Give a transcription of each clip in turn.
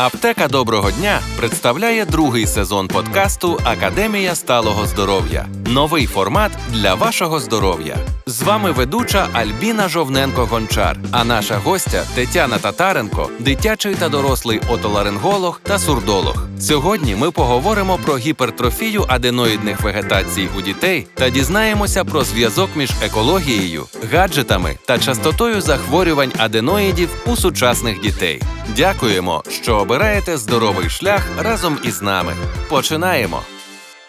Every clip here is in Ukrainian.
Аптека доброго дня представляє другий сезон подкасту Академія сталого здоров'я. Новий формат для вашого здоров'я. З вами ведуча Альбіна Жовненко-Гончар, а наша гостя Тетяна Татаренко, дитячий та дорослий отоларинголог та сурдолог. Сьогодні ми поговоримо про гіпертрофію аденоїдних вегетацій у дітей та дізнаємося про зв'язок між екологією, гаджетами та частотою захворювань аденоїдів у сучасних дітей. Дякуємо, що обираєте здоровий шлях разом із нами. Починаємо.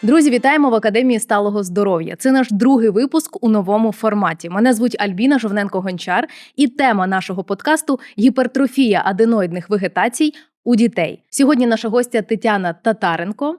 Друзі, вітаємо в Академії сталого здоров'я. Це наш другий випуск у новому форматі. Мене звуть Альбіна Жовненко-Гончар, і тема нашого подкасту гіпертрофія аденоїдних вегетацій у дітей. Сьогодні наша гостя Тетяна Татаренко,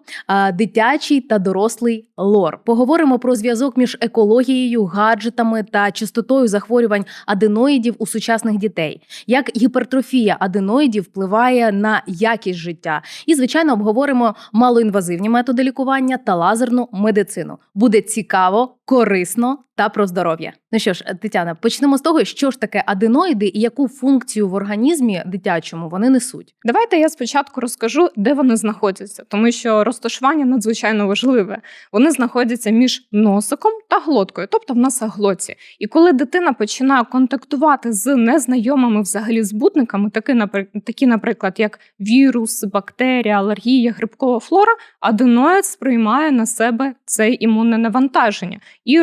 дитячий та дорослий лор. Поговоримо про зв'язок між екологією, гаджетами та частотою захворювань аденоїдів у сучасних дітей, як гіпертрофія аденоїдів впливає на якість життя. І, звичайно, обговоримо малоінвазивні методи лікування та лазерну медицину. Буде цікаво, корисно та про здоров'я. Ну що ж, Тетяна, почнемо з того, що ж таке аденоїди і яку функцію в організмі дитячому вони несуть. Давайте я спочатку розкажу, де вони знаходяться, тому що розташування надзвичайно важливе. Вони знаходяться між носиком та глоткою, тобто в носоглотці. І коли дитина починає контактувати з незнайомими взагалі збутниками, такі, напри- такі, наприклад, як вірус, бактерія, алергія, грибкова флора, аденоїд сприймає на себе це імунне навантаження і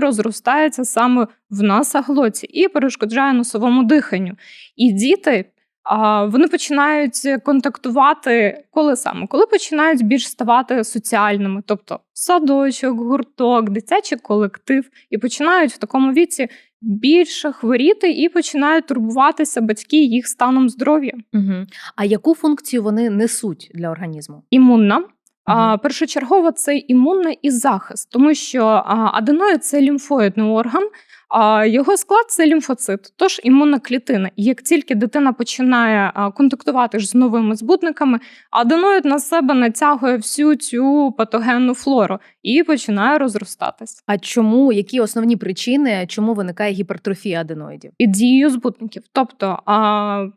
розростається саме в носоглотці і перешкоджає носовому диханню. І діти вони починають контактувати коли саме, коли починають більш ставати соціальними, тобто садочок, гурток, дитячий колектив, і починають в такому віці більше хворіти і починають турбуватися батьки їх станом здоров'я. Угу. А яку функцію вони несуть для організму? Імунна. А, першочергово це імунний і захист, тому що аденоїд – це лімфоїдний орган, а його склад це лімфоцит, тож імунна клітина. І як тільки дитина починає контактувати ж з новими збутниками, аденоїд на себе натягує всю цю патогенну флору і починає розростатись. А чому які основні причини, чому виникає гіпертрофія аденоїдів? І дією збутників. Тобто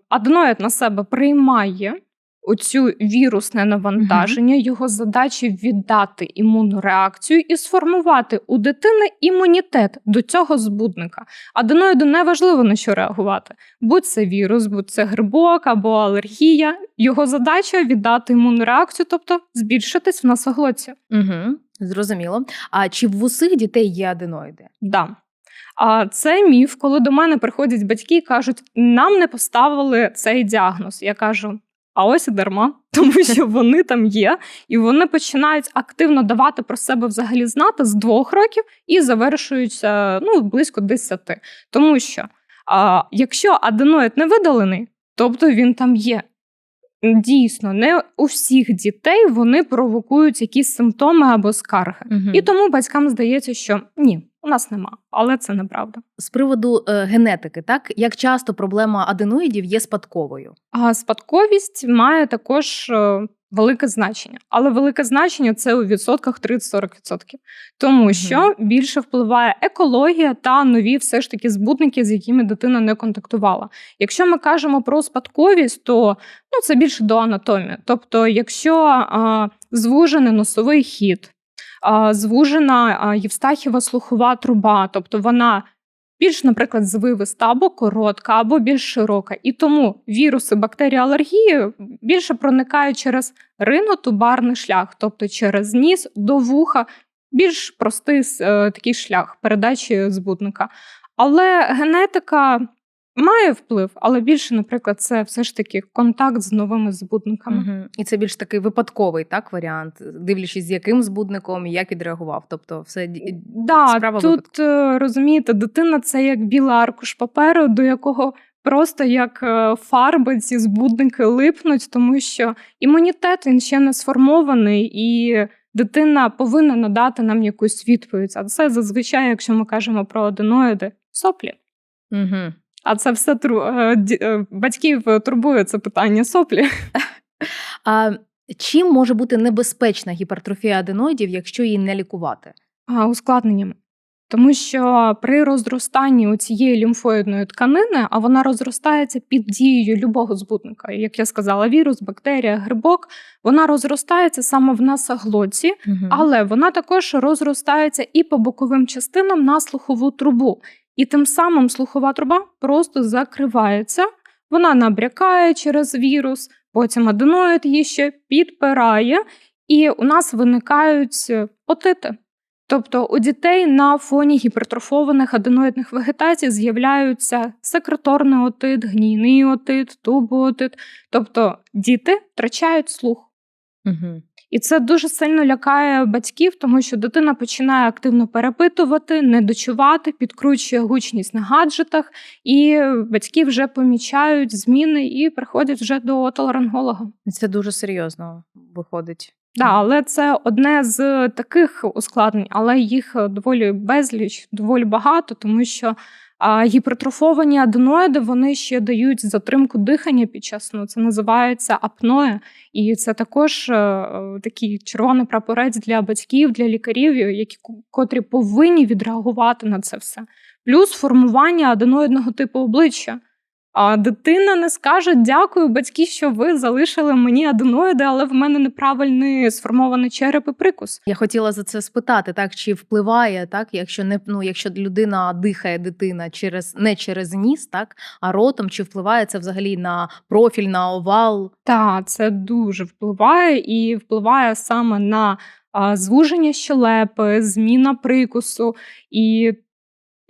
аденоїд на себе приймає оцю вірусне навантаження, його задачі віддати імунну реакцію і сформувати у дитини імунітет до цього збудника. Аденоїду не важливо на що реагувати. Будь це вірус, будь це грибок або алергія. Його задача віддати імунну реакцію, тобто збільшитись в носоглотці. Угу. Зрозуміло. А чи в усіх дітей є аденоїди? Да. А це міф, коли до мене приходять батьки і кажуть, нам не поставили цей діагноз. Я кажу. А ось і дарма, тому що вони там є, і вони починають активно давати про себе взагалі знати з двох років і завершуються ну, близько десяти. Тому що а, якщо аденоїд не видалений, тобто він там є. Дійсно, не у всіх дітей вони провокують якісь симптоми або скарги. Угу. І тому батькам здається, що ні, у нас нема, але це неправда. З приводу е, генетики, так як часто проблема аденоїдів є спадковою? А спадковість має також е, велике значення, але велике значення це у відсотках 30-40%. Тому що більше впливає екологія та нові все ж таки збутники, з якими дитина не контактувала. Якщо ми кажемо про спадковість, то ну, це більше до анатомії. Тобто, якщо а, звужений носовий хід, звужена євстахіва слухова труба, тобто вона більш, наприклад, звивиста або коротка, або більш широка. І тому віруси, бактерії, алергії більше проникають через ринотубарний шлях, тобто через ніс до вуха, більш простий е, такий шлях передачі збутника. Але генетика має вплив, але більше, наприклад, це все ж таки контакт з новими збутниками. Угу. І це більш такий випадковий так варіант, дивлячись, з яким збудником і як відреагував. Тобто, все Да, справа тут випадку. е, розумієте, дитина це як біла аркуш паперу, до якого просто як е, фарби ці збудники липнуть, тому що імунітет він ще не сформований, і дитина повинна надати нам якусь відповідь. А це зазвичай, якщо ми кажемо про аденоїди, соплі. Угу. А це все тру... е, е, батьків турбує це питання соплі. А чим може бути небезпечна гіпертрофія аденоїдів, якщо її не лікувати? А, ускладненнями. Тому що при розростанні у цієї лімфоїдної тканини, а вона розростається під дією любого збутника, як я сказала, вірус, бактерія, грибок, вона розростається саме в носоглотці, Мгм. але вона також розростається і по боковим частинам на слухову трубу. І тим самим слухова труба просто закривається, вона набрякає через вірус, потім аденоїд її ще підпирає, і у нас виникають е, отити. Тобто у дітей на фоні гіпертрофованих аденоїдних вегетацій з'являються секреторний отит, гнійний отит, тубоотит. Тобто діти втрачають слух. Мгм. І це дуже сильно лякає батьків, тому що дитина починає активно перепитувати, не дочувати, підкручує гучність на гаджетах, і батьки вже помічають зміни і приходять вже до отоларинголога. Це дуже серйозно виходить. Да, але це одне з таких ускладнень, але їх доволі безліч, доволі багато, тому що а, гіпертрофовані аденоїди вони ще дають затримку дихання під час сну. Це називається апноє, і це також е, такий червоний прапорець для батьків, для лікарів, які котрі повинні відреагувати на це все. Плюс формування аденоїдного типу обличчя. А дитина не скаже дякую, батьки, що ви залишили мені аденоїди, але в мене неправильний сформований череп і прикус. Я хотіла за це спитати, так чи впливає, так, якщо не ну, якщо людина дихає дитина через не через ніс, так, а ротом, чи впливає це взагалі на профіль, на овал? Так, це дуже впливає і впливає саме на звуження щелепи, зміна прикусу. І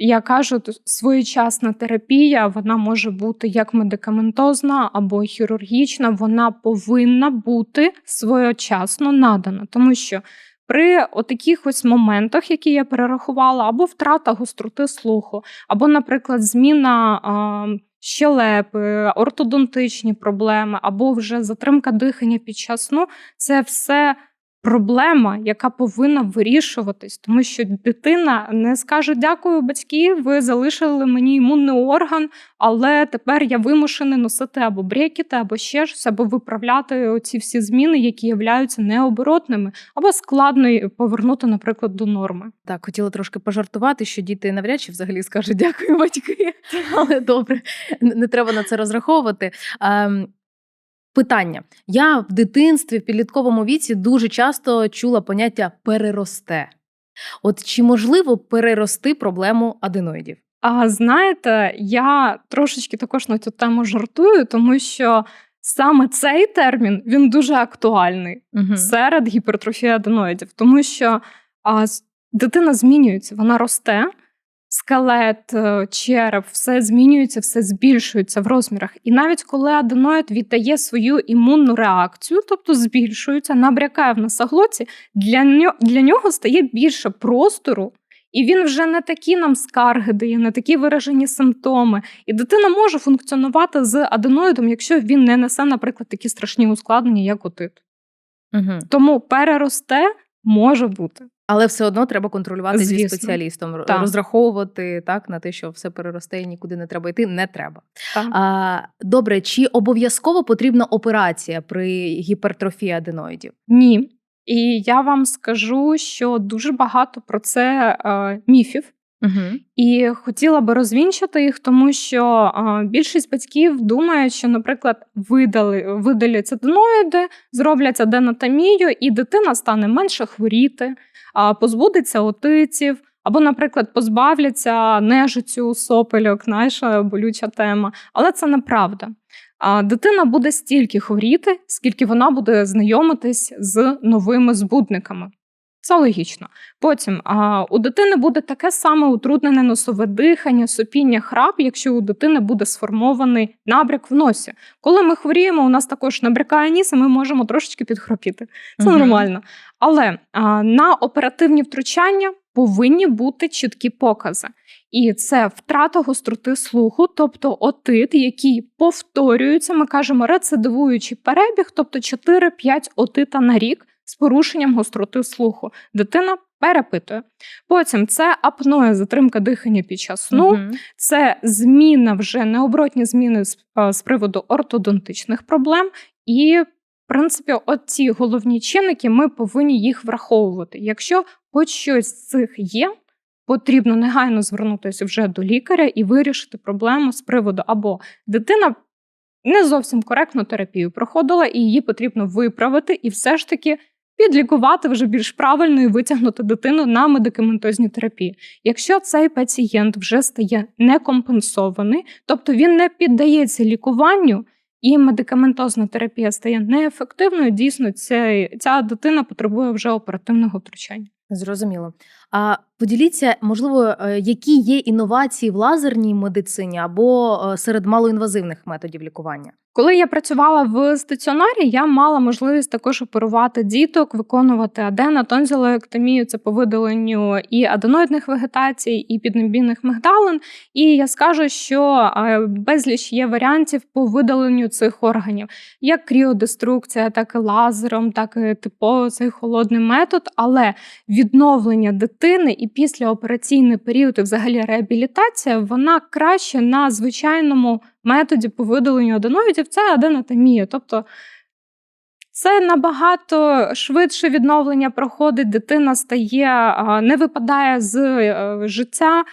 я кажу, своєчасна терапія вона може бути як медикаментозна або хірургічна, вона повинна бути своєчасно надана, тому що при отаких ось моментах, які я перерахувала, або втрата гостроти слуху, або, наприклад, зміна а, щелепи, ортодонтичні проблеми, або вже затримка дихання під час сну, це все проблема, яка повинна вирішуватись, тому що дитина не скаже дякую, батьки, ви залишили мені імунний орган, але тепер я вимушений носити або брекети, або ще щось, або виправляти оці всі зміни, які являються необоротними, або складно повернути, наприклад, до норми. Так, хотіла трошки пожартувати, що діти навряд чи взагалі скажуть дякую, батьки. Але добре, не не треба на це розраховувати. Питання: я в дитинстві, в підлітковому віці дуже часто чула поняття переросте. От чи можливо перерости проблему аденоїдів? А знаєте, я трошечки також на цю тему жартую, тому що саме цей термін він дуже актуальний Угу. серед гіпертрофії аденоїдів, тому що а, дитина змінюється, вона росте, скелет, е, череп, все змінюється, все збільшується в розмірах. І навіть коли аденоїд віддає свою імунну реакцію, тобто збільшується, набрякає в носоглотці, для, нього, для нього стає більше простору. І він вже не такі нам скарги дає, не такі виражені симптоми. І дитина може функціонувати з аденоїдом, якщо він не несе, наприклад, такі страшні ускладнення, як отит. Угу. Тому переросте може бути. Але все одно треба контролювати зі спеціалістом, Так. розраховувати так на те, що все переросте і нікуди не треба йти. Не треба. Так. А, добре, чи обов'язково потрібна операція при гіпертрофії аденоїдів? Ні. І я вам скажу, що дуже багато про це е, міфів. Угу. І хотіла би розвінчити їх, тому що а, більшість батьків думають, що, наприклад, видали, видаляться аденоїди, зроблять аденотомію, і дитина стане менше хворіти, позбудеться отиців, або, наприклад, позбавляться нежиттю, сопельок, наша болюча тема. Але це неправда. Дитина буде стільки хворіти, скільки вона буде знайомитись з новими збудниками. Це логічно. Потім а, у дитини буде таке саме утруднене носове дихання, сопіння, храп, якщо у дитини буде сформований набряк в носі. Коли ми хворіємо, у нас також набрякає ніс, і ми можемо трошечки підхропіти. Це Мгм. нормально. Але а, на оперативні втручання повинні бути чіткі покази. І це втрата гостроти слуху, тобто отит, який повторюється, ми кажемо рецидивуючий перебіг, тобто 4-5 отита на рік з порушенням гостроти слуху. Дитина перепитує. Потім це апноє, затримка дихання під час сну, Мгм. це зміна вже необоротні зміни з, е, з приводу ортодонтичних проблем. І, в принципі, от ці головні чинники ми повинні їх враховувати. Якщо хоч щось з цих є, потрібно негайно звернутися вже до лікаря і вирішити проблему з приводу або дитина не зовсім коректну терапію проходила, і її потрібно виправити, і все ж таки підлікувати вже більш правильно і витягнути дитину на медикаментозні терапії. Якщо цей пацієнт вже стає некомпенсований, тобто він не піддається лікуванню. І медикаментозна терапія стає неефективною. Дійсно, ця, ця дитина потребує вже оперативного втручання. Зрозуміло. А поділіться, можливо, е, які є інновації в лазерній медицині або е, серед малоінвазивних методів лікування? Коли я працювала в стаціонарі, я мала можливість також оперувати діток, виконувати адена, тонзилоектомію, це по видаленню і аденоїдних вегетацій, і піднебійних мигдалин. І я скажу, що е, безліч є варіантів по видаленню цих органів, як кріодеструкція, так і лазером, так і типово цей холодний метод. Але відновлення дитини і післяопераційний період, і взагалі реабілітація, вона краще на звичайному методі по видаленню аденоїдів це аденотомія. Тобто це набагато швидше відновлення проходить, дитина стає, не випадає з е, життя.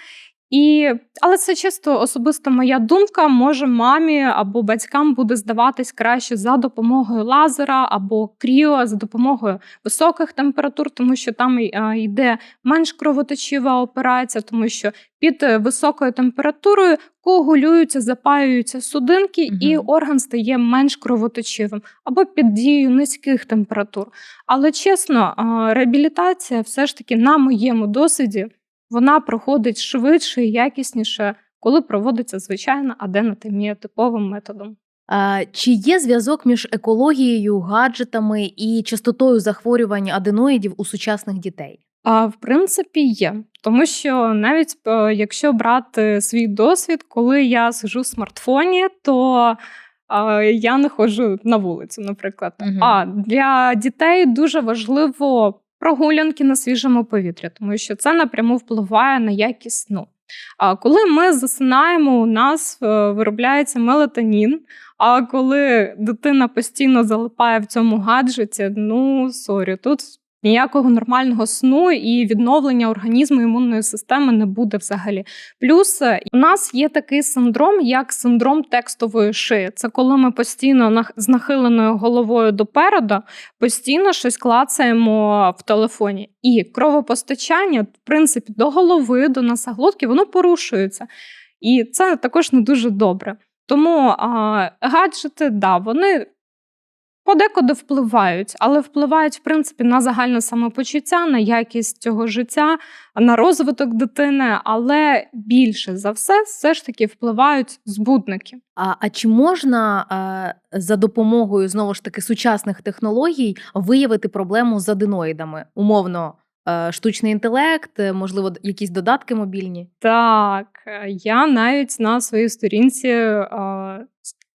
І, Але це чисто особисто моя думка. Може, мамі або батькам буде здаватись краще за допомогою лазера або кріо, за допомогою високих температур, тому що там йде менш кровоточива операція, тому що під е, високою температурою коагулюються, запаюються судинки, угу. і орган стає менш кровоточивим або під дією низьких температур. Але чесно, реабілітація все ж таки на моєму досвіді вона проходить швидше і якісніше, коли проводиться звичайна аденотемія типовим методом. А, Чи є зв'язок між екологією, гаджетами і частотою захворювань аденоїдів у сучасних дітей? А в принципі є, тому що навіть е, якщо брати свій досвід, коли я сижу в смартфоні, то я не ходжу на вулицю, наприклад. Угу. А для дітей дуже важливо прогулянки на свіжому повітрі, тому що це напряму впливає на якість сну. А коли ми засинаємо, у нас е, виробляється мелатонін. А коли дитина постійно залипає в цьому гаджеті, ну сорі, тут ніякого нормального сну і відновлення організму імунної системи не буде взагалі. Плюс е, у нас є такий синдром, як синдром текстової шиї. Це коли ми постійно з нахиленою головою допереду постійно щось клацаємо в телефоні. І кровопостачання, в принципі, до голови, до носоглотки, воно порушується. І це також не дуже добре. Тому а, гаджети, да, вони подекуди впливають, але впливають в принципі на загальне самопочуття, на якість цього життя, на розвиток дитини, але більше за все все ж таки впливають збудники. А а чи можна а, за допомогою знову ж таки сучасних технологій виявити проблему з аденоїдами? Умовно. Штучний інтелект, можливо, якісь додатки мобільні? Так, я навіть на своїй сторінці е,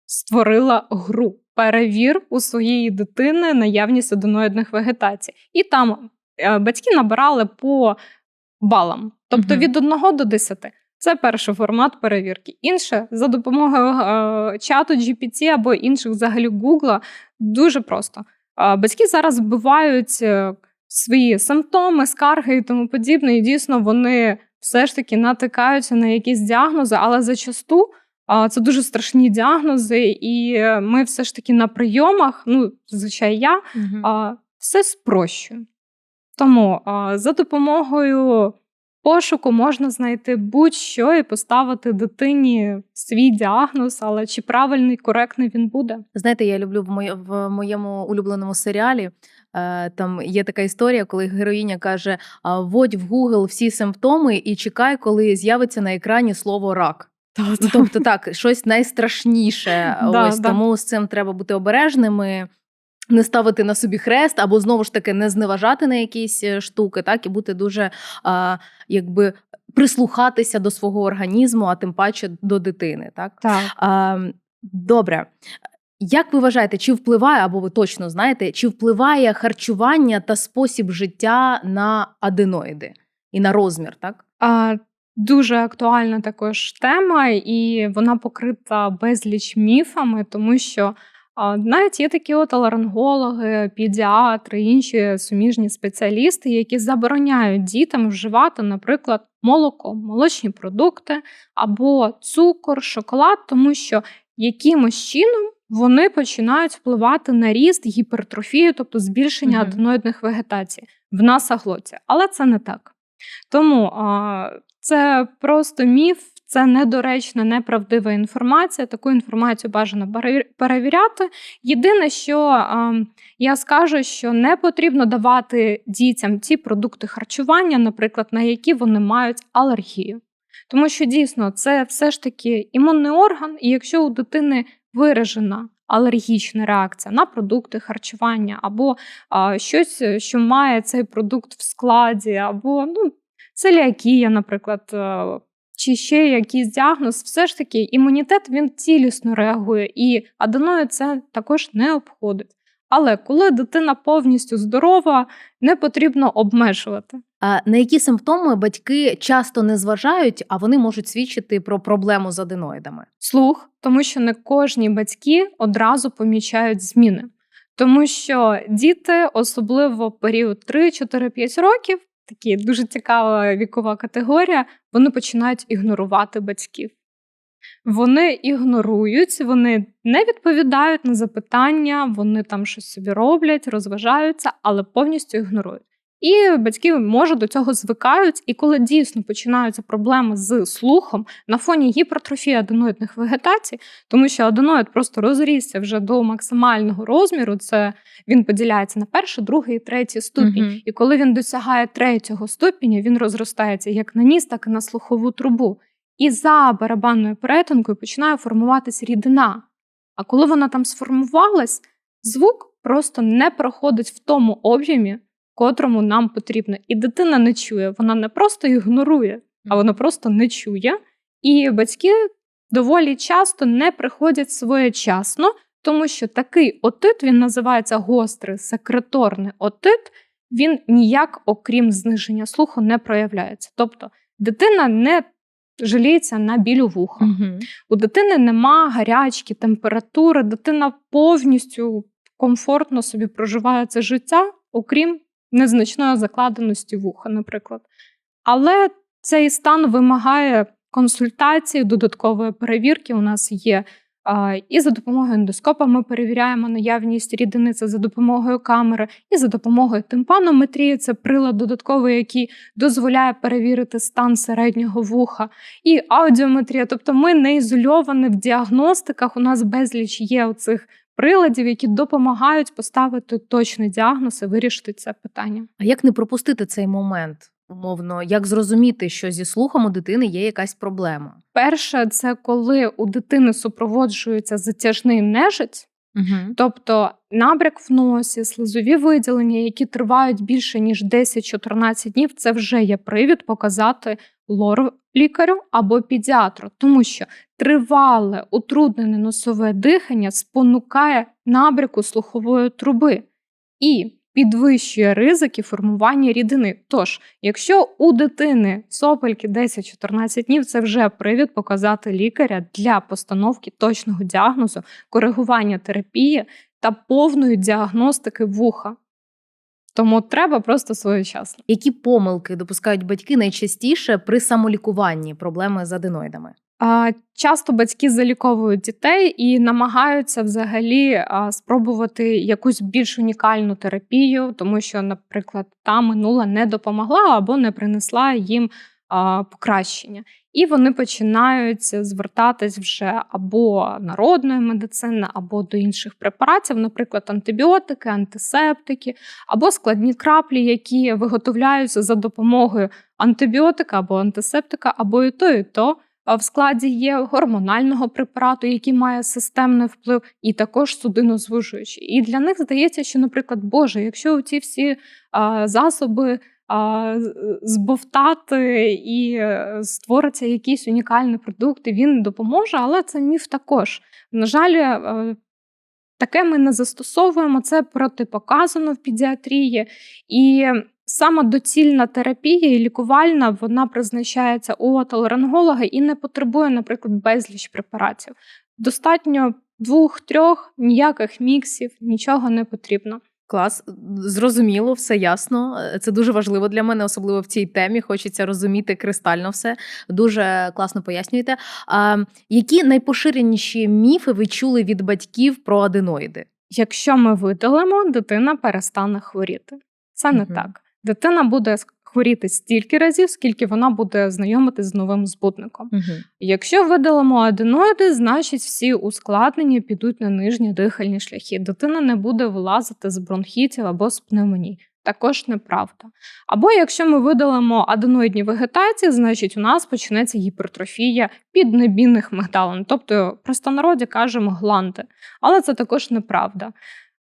створила гру перевір у своєї дитини наявність аденоїдних вегетацій. І там е, батьки набирали по балам, тобто від 1 до 10. Це перший формат перевірки. Інше за допомогою е, чату GPT або інших взагалі Гугла дуже просто. Е, батьки зараз вбивають е, свої симптоми, скарги і тому подібне, і дійсно вони все ж таки натикаються на якісь діагнози, але зачасту це дуже страшні діагнози, і ми все ж таки на прийомах, ну, зазвичай я, угу. все спрощую. Тому за допомогою пошуку можна знайти будь-що і поставити дитині свій діагноз, але чи правильний, коректний він буде? Знаєте, я люблю в моєму улюбленому серіалі. Е, там є така історія, коли героїня каже: вводь в Google всі симптоми і чекай, коли з'явиться на екрані слово рак. Ну, тобто, так, щось найстрашніше. Да, Ось да. тому з цим треба бути обережними. Не ставити на собі хрест, або знову ж таки не зневажати на якісь е, штуки, так і бути дуже а, якби прислухатися до свого організму, а тим паче до дитини. Так, так. А, Добре. Як ви вважаєте, чи впливає, або ви точно знаєте, чи впливає харчування та спосіб життя на аденоїди і на розмір? так? А, Дуже актуальна також тема, і вона покрита безліч міфами, тому що навіть є такі от аларингологи, педіатри, інші суміжні спеціалісти, які забороняють дітям вживати, наприклад, молоко, молочні продукти або цукор, шоколад, тому що якимось чином вони починають впливати на ріст гіпертрофію, тобто збільшення Мгм. аденоїдних вегетацій в носоглотці. Але це не так. Тому а, це просто міф, це недоречна, неправдива інформація. Таку інформацію бажано перевіряти. Єдине, що а, я скажу, що не потрібно давати дітям ті продукти харчування, наприклад, на які вони мають алергію. Тому що дійсно це все ж таки імунний орган, і якщо у дитини виражена алергічна реакція на продукти харчування, або а, щось, е, що має цей продукт в складі, або ну, целіакія, наприклад, е, чи ще якийсь діагноз, все ж таки імунітет він цілісно реагує, і аденою це також не обходить. Але коли дитина повністю здорова, не потрібно обмежувати. А на які симптоми батьки часто не зважають, а вони можуть свідчити про проблему з аденоїдами? слух, тому що не кожні батьки одразу помічають зміни. Тому що діти, особливо період 3-4-5 років, такі дуже цікава вікова категорія, вони починають ігнорувати батьків. Вони ігнорують, вони не відповідають на запитання, вони там щось собі роблять, розважаються, але повністю ігнорують. І батьки може до цього звикають, і коли дійсно починаються проблеми з слухом на фоні гіпертрофії аденоїдних вегетацій, тому що аденоїд просто розрісся вже до максимального розміру, це він поділяється на перший, другий і третій ступінь. Мгм. І коли він досягає третього ступеня, він розростається як на ніс, так і на слухову трубу. І за барабанною перетинкою починає формуватись рідина. А коли вона там сформувалась, звук просто не проходить в тому об'ємі, котрому нам потрібно. І дитина не чує, вона не просто ігнорує, а вона просто не чує. І батьки доволі часто не приходять своєчасно, тому що такий отит він називається гострий секреторний отит. Він ніяк, окрім зниження слуху, не проявляється. Тобто дитина не жаліється на біль у вуха. Мгм. У дитини нема гарячки, температури, дитина повністю комфортно собі проживає це життя, окрім незначної закладеності вуха, наприклад. Але цей стан вимагає консультації, додаткової перевірки. У нас є і за допомогою ендоскопа ми перевіряємо наявність рідини, це за допомогою камери, і за допомогою тимпанометрії, це прилад додатковий, який дозволяє перевірити стан середнього вуха, і аудіометрія. Тобто ми не ізольовані в діагностиках. У нас безліч є оцих приладів, які допомагають поставити точний діагноз і вирішити це питання. А як не пропустити цей момент? Умовно, як зрозуміти, що зі слухом у дитини є якась проблема? Перше, це коли у дитини супроводжується затяжний нежить, Угу. тобто набряк в носі, слизові виділення, які тривають більше ніж 10-14 днів, це вже є привід показати лор лікарю або педіатру, тому що тривале утруднене носове дихання спонукає набряку слухової труби і підвищує ризики формування рідини. Тож, якщо у дитини сопельки 10-14 днів, це вже привід показати лікаря для постановки точного діагнозу, коригування терапії та повної діагностики вуха. Тому треба просто своєчасно. Які помилки допускають батьки найчастіше при самолікуванні проблеми з аденоїдами? Часто батьки заліковують дітей і намагаються взагалі спробувати якусь більш унікальну терапію, тому що, наприклад, та минула не допомогла або не принесла їм покращення. І вони починають звертатись вже або народної медицини, або до інших препаратів, наприклад, антибіотики, антисептики, або складні краплі, які виготовляються за допомогою антибіотика або антисептика, або і то, і то. В складі є гормонального препарату, який має системний вплив, і також судинозвужуючий. І для них здається, що, наприклад, Боже, якщо ці всі засоби збовтати і е, створиться якийсь унікальний продукт, і він допоможе, але це міф також. На жаль, е, таке ми не застосовуємо, це протипоказано в педіатрії. І саме доцільна терапія і лікувальна вона призначається у отоларинголога і не потребує, наприклад, безліч препаратів. Достатньо двох-трьох, ніяких міксів, нічого не потрібно. Клас, зрозуміло, все ясно. Це дуже важливо для мене, особливо в цій темі. Хочеться розуміти кристально все. Дуже класно пояснюєте. А які найпоширеніші міфи ви чули від батьків про аденоїди? Якщо ми видалимо, дитина перестане хворіти. Це не угу. так. Дитина буде хворіти стільки разів, скільки вона буде знайомитись з новим збудником. Угу. Якщо видалимо аденоїди, значить всі ускладнення підуть на нижні дихальні шляхи. Дитина не буде вилазити з бронхітів або з пневмоній. Також неправда. Або якщо ми видалимо аденоїдні вегетації, значить у нас почнеться гіпертрофія піднебінних мигдалин, тобто в простонароді кажемо гланди. Але це також неправда.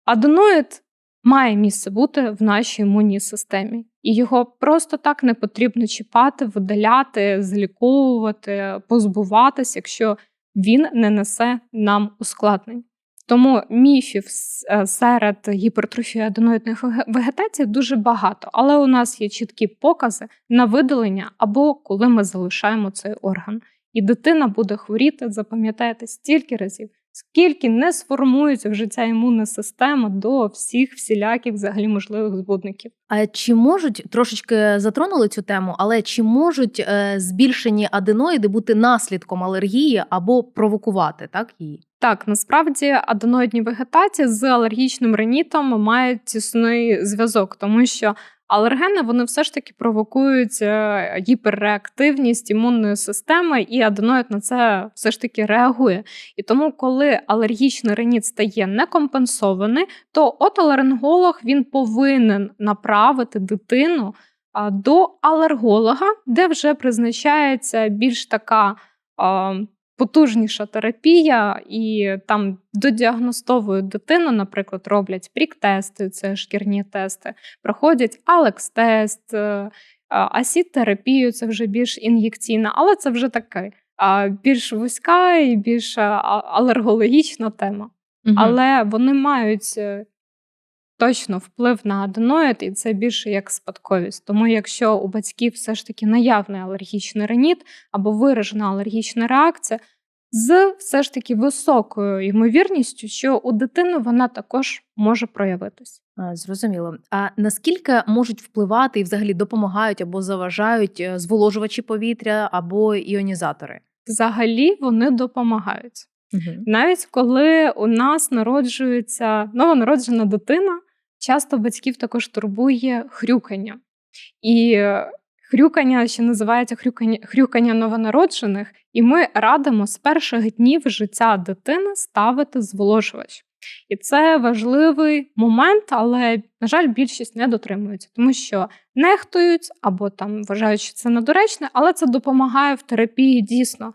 Аденоїд має місце бути в нашій імунній системі, і його просто так не потрібно чіпати, видаляти, зліковувати, позбуватись, якщо він не несе нам ускладнень. Тому міфів е, серед гіпертрофії аденоїдних вегетацій дуже багато, але у нас є чіткі покази на видалення або коли ми залишаємо цей орган. І дитина буде хворіти, запам'ятайте, стільки разів, скільки не сформується вже ця імунна система до всіх всіляких взагалі можливих збудників. А чи можуть трошечки затронули цю тему, але чи можуть е, збільшені аденоїди бути наслідком алергії або провокувати так її? Так, насправді аденоїдні вегетації з алергічним ринітом мають тісний зв'язок, тому що алергени вони все ж таки провокують е, гіперреактивність імунної системи, і аденоїд на це все ж таки реагує. І тому, коли алергічний риніт стає некомпенсований, то отоларинголог він повинен направити дитину до алерголога, де вже призначається більш така. Потужніша терапія, і там додіагностовують дитину, наприклад, роблять прік-тести, це шкірні тести, проходять алекс-тест, е, асід-терапію, це вже більш ін'єкційна, але це вже таке більш вузька і більш алергологічна тема. Але вони мають е, точно вплив на аденоїд, і це більше як спадковість. Тому, якщо у батьків все ж таки наявний алергічний реніт або виражена алергічна реакція, з все ж таки високою ймовірністю, що у дитини вона також може проявитись. Зрозуміло. А наскільки можуть впливати і взагалі допомагають або заважають е, зволожувачі повітря або іонізатори? Взагалі вони допомагають. Угу. Навіть коли у нас народжується новонароджена дитина, часто батьків також турбує хрюкання. І хрюкання ще називається хрюкання, хрюкання новонароджених, і ми радимо з перших днів життя дитини ставити зволожувач. І це важливий момент, але, на жаль, більшість не дотримується, тому що нехтують або там вважають, що це недоречне, але це допомагає в терапії дійсно.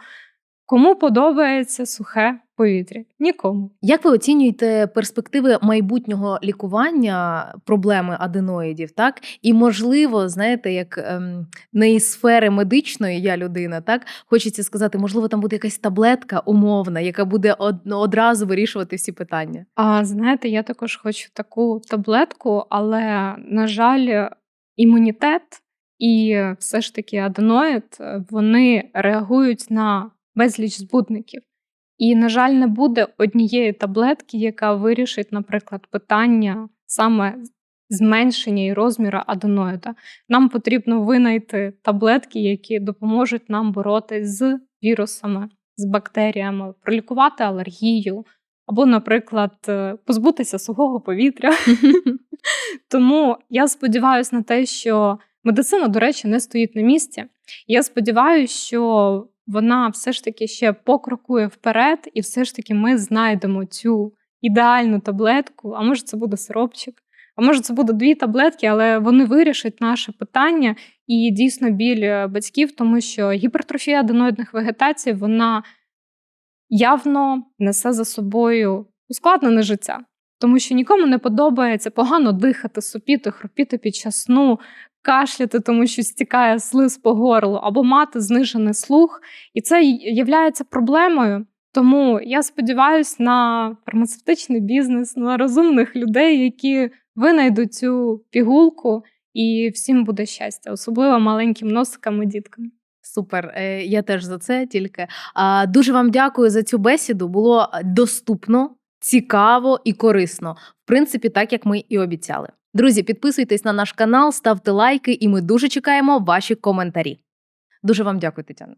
Кому подобається сухе повітря? Нікому. Як ви оцінюєте перспективи майбутнього лікування проблеми аденоїдів? Так і можливо, знаєте, як ем, не із сфери медичної я людина, так хочеться сказати, можливо, там буде якась таблетка умовна, яка буде од- одразу вирішувати всі питання. А знаєте, я також хочу таку таблетку, але, на жаль, імунітет і все ж таки аденоїд е, вони реагують на безліч збудників. І, на жаль, не буде однієї таблетки, яка вирішить, наприклад, питання саме зменшення і розміру аденоїда. Нам потрібно винайти таблетки, які допоможуть нам боротись з вірусами, з бактеріями, пролікувати алергію, або, наприклад, е, позбутися сухого повітря. Тому я сподіваюся на те, що медицина, до речі, не стоїть на місці. Я сподіваюся, що вона все ж таки ще покрокує вперед, і все ж таки ми знайдемо цю ідеальну таблетку. А може, це буде сиропчик, а може, це буде дві таблетки, але вони вирішать наше питання і дійсно біль е, батьків, тому що гіпертрофія аденоїдних вегетацій вона явно несе за собою ускладнене життя. Тому що нікому не подобається погано дихати, сопіти, хропіти під час сну, кашляти, тому що стікає слиз по горлу, або мати знижений слух. І це є проблемою. Тому я сподіваюся на фармацевтичний бізнес, на розумних людей, які винайдуть цю пігулку, і всім буде щастя, особливо маленьким носикам і діткам. Супер, е, я теж за це тільки. Дуже вам дякую за цю бесіду. Було доступно, цікаво і корисно. В принципі, так як ми і обіцяли. Друзі, підписуйтесь на наш канал, ставте лайки, і ми дуже чекаємо ваші коментарі. Дуже вам дякую, Тетяна.